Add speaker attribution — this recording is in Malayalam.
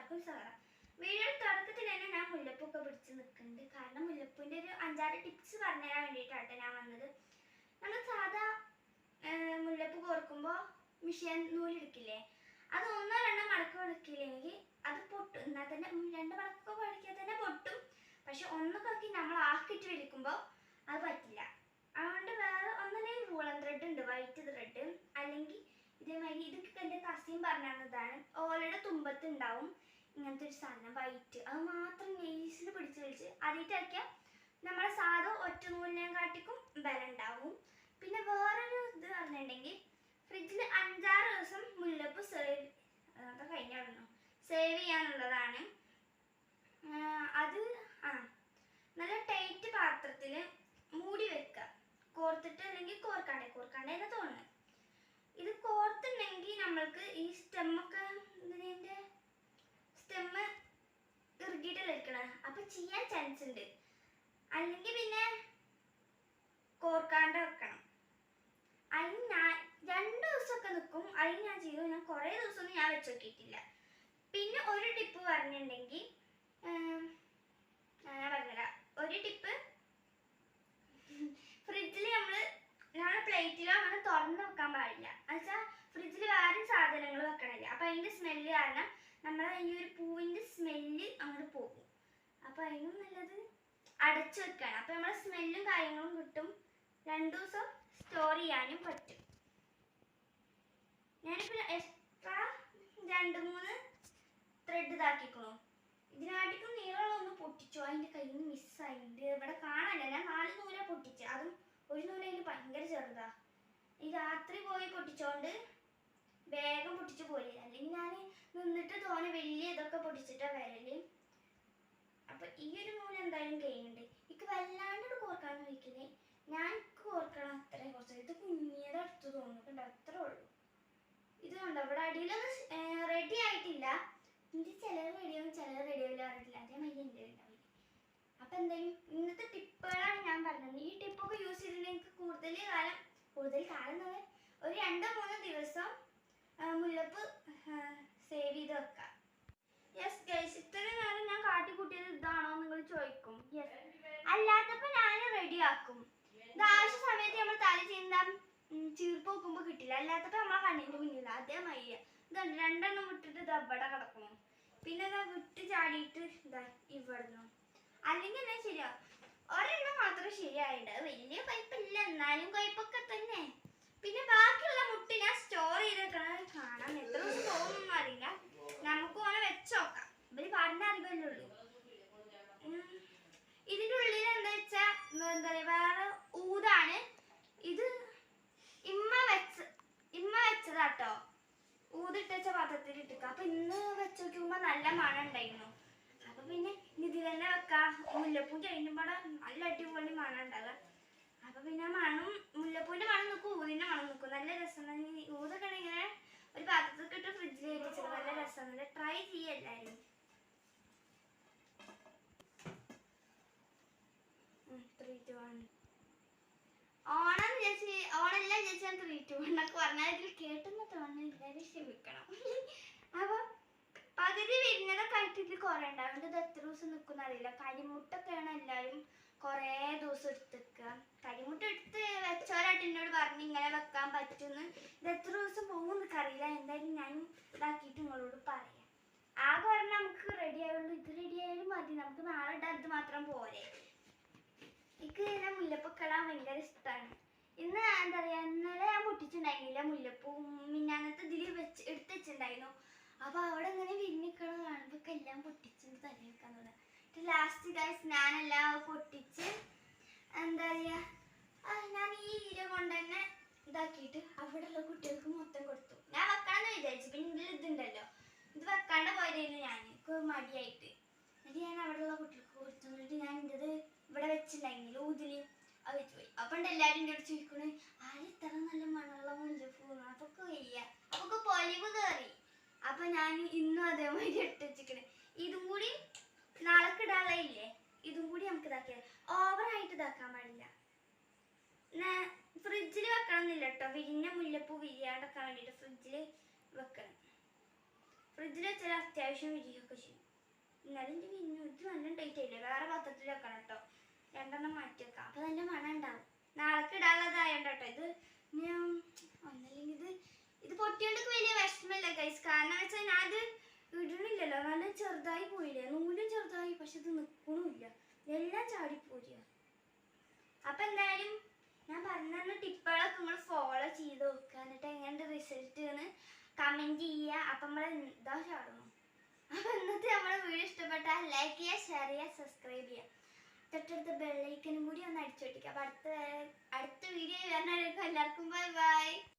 Speaker 1: എല്ലാവർക്കും സ്വാഗതം വീഡിയോ തുടക്കത്തിൽ തന്നെ ഞാൻ മുല്ലപ്പൂക്കെ പിടിച്ച് നിൽക്കുന്നുണ്ട്. കാരണം മുല്ലപ്പൂവിന്റെ ഒരു അഞ്ചാറ് ടിപ്സ് പറഞ്ഞുതരാൻ വേണ്ടിയിട്ടാണ് ഞാൻ വന്നത്. നമ്മൾ സാധാ മുല്ലപ്പൂ കോർക്കുമ്പോൾ മിഷ്യൻ നൂലെടുക്കില്ലേ അത് ഒന്നോ രണ്ടോ മടക്ക് കൊടുക്കില്ലെങ്കിൽ അത് പൊട്ടും. എന്നാൽ തന്നെ രണ്ട് മടക്കൊക്കെ പഠിക്കാൻ തന്നെ പൊട്ടും. പക്ഷെ ഒന്നൊക്കെ ആക്കി നമ്മൾ ആക്കിയിട്ട് വലിക്കുമ്പോൾ അത് പറ്റില്ല. അതുകൊണ്ട് വേറെ ഒന്നല്ലെങ്കിൽ വൂളൻ ത്രെഡ് ഉണ്ട് വൈറ്റ് ത്രെഡ് അല്ലെങ്കിൽ ഇതേമാതിരി ഇതൊക്കെ എന്റെ കസിൻ പറഞ്ഞതാണ്. ഓലയുടെ തുമ്പത്ത് ഉണ്ടാവും ഇങ്ങനത്തെ ഒരു സാധനം വൈറ്റ്. അത് മാത്രം നെയ്സിൽ പിടിച്ച് വലിച്ച് അതിട്ടാക്കിയാൽ നമ്മളെ സാധാ ഒറ്റ നൂലിനെ കാട്ടിക്കും ബലം ഉണ്ടാവും. പിന്നെ വേറൊരു ഇത് പറഞ്ഞിട്ടുണ്ടെങ്കിൽ ഫ്രിഡ്ജിൽ അഞ്ചാറ് ദിവസം മുല്ലപ്പ് സേവ് അതൊക്കെ കഴിഞ്ഞായിരുന്നു സേവ് ചെയ്യാനുള്ളതാണ്. അത് ആ നല്ല ടൈറ്റ് പാത്രത്തിൽ മൂടി വെക്കുക. കോർത്തിട്ട് അല്ലെങ്കിൽ കോർക്കാണ്ടേ കോർക്കാണ്ടേ എന്ന് തോന്നുന്നത് ഇത് കോർത്തുണ്ടെങ്കിൽ നമ്മൾക്ക് ഈ സ്റ്റെമ്മൊക്കെ സ്റ്റെമ്മ് ഇറുകിയിട്ടല്ലേ ഇരിക്കണേ? അപ്പം ചെയ്യാൻ ചാൻസ് ഉണ്ട്. അല്ലെങ്കിൽ പിന്നെ കോർക്കാണ്ട് വെക്കണം. അതിന് ഞാൻ രണ്ട് ദിവസമൊക്കെ നിൽക്കും അതിന് ഞാൻ ചെയ്തു ഞാൻ കുറേ ദിവസമൊന്നും ഞാൻ വെച്ച് നോക്കിയിട്ടില്ല. പിന്നെ ഒരു ടിപ്പ് പറഞ്ഞിട്ടുണ്ടെങ്കിൽ ഞാൻ പറഞ്ഞുതരാം. ഒരു ടിപ്പ് ഫ്രിഡ്ജിൽ നമ്മൾ നമ്മൾ പ്ലേറ്റിലോ അങ്ങനെ തുറന്ന് വെക്കാൻ പാടില്ല. എന്നുവെച്ചാൽ ഫ്രിഡ്ജിൽ വേറെ സാധനങ്ങൾ വെക്കണില്ല. അപ്പം അതിന്റെ സ്മെല്ല് കാരണം നമ്മളെ ഈ ഒരു പൂവിന്റെ സ്മെല്ല് അങ്ങോട്ട് പോകും. അപ്പോൾ അതിനും നല്ലത് അടച്ചു വെക്കണം. അപ്പോൾ നമ്മളെ സ്മെല്ലും കാര്യങ്ങളും കിട്ടും. രണ്ട് ദിവസം സ്റ്റോർ ചെയ്യാനും പറ്റും. ഞാനിപ്പോൾ എക്സ്ട്രാ രണ്ട് മൂന്ന് ത്രെഡ് ഇതാക്കിക്കണു. ഇതിനാട്ടിക്കും നീളമുള്ളൊന്ന് പൊട്ടിച്ചു. അതിന്റെ കയ്യിൽ നിന്ന് മിസ്സായിട്ടുണ്ട് ഇവിടെ കാണാനില്ല. ഞാൻ നാല് നൂല പൊട്ടിച്ച്. അതും ഒരു നൂല അതിൽ ഭയങ്കര ചെറുതാ. ഈ രാത്രി പോയി പൊട്ടിച്ചോണ്ട് വേഗം പൊട്ടിച്ച് പോയി അല്ലെങ്കിൽ ഞാൻ നിന്നിട്ട് തോനെ വലിയ ഇതൊക്കെ പൊട്ടിച്ചിട്ടാ വരൽ. അപ്പൊ ഈ ഒരു മൂല എന്തായാലും കഴിയുന്നുണ്ട് എനിക്ക് വല്ലാണ്ട് കോർക്കാൻ വയ്ക്കുന്നേ ഞാൻ കോർക്കണം അത്രേ കുറച്ച്. ഇത് കുഞ്ഞിയത് അടുത്ത് തോന്നുന്നുണ്ട് അത്രേ ഉള്ളൂ. ഇത് കണ്ടോ? ഇവിടെ അടിയിലൊന്നും റെഡി ആയിട്ടില്ല. ഇത് ചിലർ റെഡിയാവും ചിലർ റെഡിയാവില്ല അതേ അതേമാതിരി എന്റെ ഉണ്ടാവില്ല അപ്പൊ എന്തായാലും ഇന്നത്തെ ടിപ്പുകളാണ് ഞാൻ പറഞ്ഞത്. ഈ ടിപ്പൊക്കെ യൂസ് ചെയ്തിട്ടുണ്ടെങ്കിൽ എനിക്ക് കൂടുതൽ കാലം കൂടുതൽ കാലം എന്ന് ഒരു രണ്ടോ മൂന്നോ ദിവസം മുല്ലപ്പ് സേവ് ചെയ്ത് വെക്കാം യെസ് ഗൈസ് ഇത്രയും നേരം ഞാൻ കാട്ടിക്കൂട്ടിയത് ഇതാണോ നിങ്ങൾ ചോദിക്കും. യെസ് അല്ലാത്തപ്പോ ഞാൻ റെഡി ആക്കും. ഇത് ആവശ്യ സമയത്ത് നമ്മൾ തല ചെയ്യുന്ന ചീർപ്പ് വെക്കുമ്പോ കിട്ടില്ല. അല്ലാത്തപ്പോ നമ്മളെ കണ്ണിന്റെ മുന്നിൽ മയ്യ. ഇതുണ്ട് രണ്ടെണ്ണം വിട്ടിട്ട് ഇത് അവിടെ കിടക്കണം പിന്നെ ഇതാ വിട്ട് ചാടിയിട്ട് ഇതാ ഇവിടുന്ന്. അല്ലെങ്കിൽ എന്നാ ശരിയാ? ഒരെണ്ണം മാത്രം ശരിയായിട്ടുണ്ട് വലിയ പൈപ്പില്ല എന്നാലും കുഴപ്പമൊക്കെ തന്നെ. പിന്നെ ബാക്കിയുള്ള മുട്ട ഞാൻ സ്റ്റോർ ചെയ്തേക്കണത് കാണാൻ എത്ര ദിവസം പോകുന്നൊന്നും അറിയില്ല നമുക്ക് ഓനെ വെച്ച് നോക്കാം ഇവർ പറഞ്ഞ അറിവല്ലേ ഉള്ളൂ ഉം. ഇതിന്റെ ഉള്ളിൽ എന്താ വെച്ചാ എന്താ പറയാ വേറെ ഊതാണ് ഇത് ഇമ്മ വെച്ച ഇമ്മ വെച്ചതാട്ടോ ഊതിട്ട് വെച്ച പാത്രത്തിൽ ഇട്ടിക്ക അപ്പൊ ഇന്ന് വെച്ച് നോക്കുമ്പോ നല്ല മണം ഉണ്ടായിരുന്നു. അപ്പൊ പിന്നെ ഇതിൽ തന്നെ വെക്കാം. മുല്ലപ്പൂ കഴിഞ്ഞുമ്പോൾ നല്ല അടിപൊളി മഴ ഉണ്ടാകുക അപ്പൊ പിന്നെ മണം മുല്ലപ്പൂവിന്റെ മണം നിൽക്കും ഊതിന്റെ മണം നിൽക്കും നല്ല രസം ഊതൊക്കെ ഇങ്ങനെ ഒരു പാത്രത്തിൽ ഇട്ട് ഫ്രിഡ്ജിൽ വെച്ചത് നല്ല രസമാണ് ട്രൈ വൺ ഓണം ചേച്ചി ഓണല്ല ചേച്ചി ഞാൻ ത്രീ ടു വൺ ഒക്കെ പറഞ്ഞാൽ ഇതിൽ കേട്ടെന്ന് തോന്നുന്നു എല്ലാവരും ക്ഷമിക്കണം അപ്പൊ പകുതി ഇതിൽ കുറെ ഉണ്ടാവും. എത്ര ദിവസം നിൽക്കുന്ന അറിയില്ല. കരിമുട്ടൊക്കെയാണ് എല്ലാവരും കുറേ ദിവസം എടുത്തേക്കുക കരിമുട്ട എടുത്ത് വെച്ചവരായിട്ട് എന്നോട് പറഞ്ഞ് ഇങ്ങനെ വെക്കാൻ പറ്റുമെന്ന് ഇത് എത്ര ദിവസം പോകും അറിയില്ല. എന്തായാലും ഞാൻ ഇതാക്കിയിട്ട് നിങ്ങളോട് പറയാം. ആകെ പറഞ്ഞാൽ നമുക്ക് റെഡി ആയുള്ളൂ. ഇത് റെഡി ആയാലും മതി. നമുക്ക് നാളെ ഇടാൻ ഇത് മാത്രം പോരെ. എനിക്ക് ഇങ്ങനെ മുല്ലപ്പൊക്കെ ഇടാൻ ഭയങ്കര ഇഷ്ടമാണ് ഇന്ന് എന്താ പറയാ ഇന്നലെ ഞാൻ പൊട്ടിച്ചിട്ടുണ്ടായിരുന്നില്ല മുല്ലപ്പൂ. മിന്നാന്നത്തെ ഇതിൽ വെച്ച് എടുത്ത് വെച്ചിട്ടുണ്ടായിരുന്നു. അപ്പൊ അവിടെ ഇങ്ങനെ വിരിഞ്ഞിക്കണ കാണുമ്പോ എല്ലാം പൊട്ടിച്ചിട്ട് തന്നെ വെക്കാൻ തുടങ്ങി ലാസ്റ്റ് ഗൈസ് ഞാനെല്ലാം പൊട്ടിച്ച് എന്താ പറയാ ഞാൻ ഈ വീഡിയോ കൊണ്ട് തന്നെ ഇതാക്കിയിട്ട് അവിടെയുള്ള കുട്ടികൾക്ക് മൊത്തം കൊടുത്തു. ഞാൻ വെക്കാന്ന് വിചാരിച്ചു പിന്നെ ഇതുണ്ടല്ലോ. ഇത് വെക്കാണ്ട് പോയതായിരുന്നു ഞാൻ മടിയായിട്ട്. എന്നിട്ട് ഞാൻ അവിടെയുള്ള കുട്ടികൾക്ക് കൊടുത്തു. എന്നിട്ട് ഞാൻ ഇത് ഇവിടെ വെച്ചിട്ടുണ്ടായിരുന്നില്ല ഊതിൽ അത് വെച്ച് പോയി. അപ്പൊ ഉണ്ട് എല്ലാരും എന്റെ അടുത്ത് ചോദിക്കണേ ആര് ഇത്ര നല്ല മണമുള്ള മുല്ലപ്പൂ അപ്പൊക്കെ വയ്യ. അപ്പൊക്കെ പൊലിവ് കയറി അപ്പൊ ഞാൻ ഇന്നും അതേമാതിരി ഇട്ട് വെച്ചിക്കണേ ഇതും കൂടി ഇതാക്കിയാൽ ഓവറായിട്ട് ഇതാക്കാൻ പാടില്ല. ഫ്രിഡ്ജിൽ വെക്കണം എന്നില്ല കേട്ടോ വിരിഞ്ഞ മുല്ലപ്പൂ വിരിയാണ്ടൊക്കെ വേണ്ടിയിട്ട് ഫ്രിഡ്ജിൽ വെക്കണം. ഫ്രിഡ്ജിൽ വെച്ചാൽ അത്യാവശ്യം വിരിയൊക്കെ ചെയ്യും. എന്നാലും എന്റെ വിരിഞ്ഞു ഇത് നല്ല ടൈറ്റ് ആയില്ല വേറെ പാത്രത്തിൽ വെക്കണം കേട്ടോ രണ്ടെണ്ണം മാറ്റി വെക്കാം. അപ്പൊ നല്ല മണം ഉണ്ടാവും. നാളേക്ക് ഇടാനുള്ളതായോണ്ട് കേട്ടോ ഇത് ഞാൻ ഒന്നല്ലെങ്കിൽ ഇത് ഇത് പൊട്ടിയോണ്ട് വലിയ വിഷമമില്ല കൈസ് കാരണം വെച്ചാൽ ഞാൻ അത് ഇടണില്ലല്ലോ നല്ല ചെറുതായി പോയില്ലേ? നൂലും ചെറുതായി പക്ഷെ ഇത് നിൽക്കണമില്ല എല്ലാം ചാടിപ്പോരിക അപ്പൊ എന്തായാലും ഞാൻ പറഞ്ഞ ടിപ്പുകളൊക്കെ നിങ്ങൾ ഫോളോ ചെയ്ത് നോക്കുക എന്നിട്ട് എങ്ങനെയുണ്ട് റിസൾട്ട് എന്ന് കമന്റ് ചെയ്യുക. അപ്പൊ നമ്മൾ എന്താ ചാടണം അപ്പൊ ഇന്നത്തെ നമ്മുടെ വീഡിയോ ഇഷ്ടപ്പെട്ടാൽ ലൈക്ക് ചെയ്യുക ഷെയർ ചെയ്യുക സബ്സ്ക്രൈബ് ചെയ്യുക. തൊട്ടടുത്ത ബെല്ലൈക്കനും കൂടി ഒന്ന് അടിച്ചു പൊട്ടിക്കുക അപ്പൊ അടുത്ത അടുത്ത വീഡിയോ വരുന്നവരേക്കും എല്ലാവർക്കും ബൈ ബൈ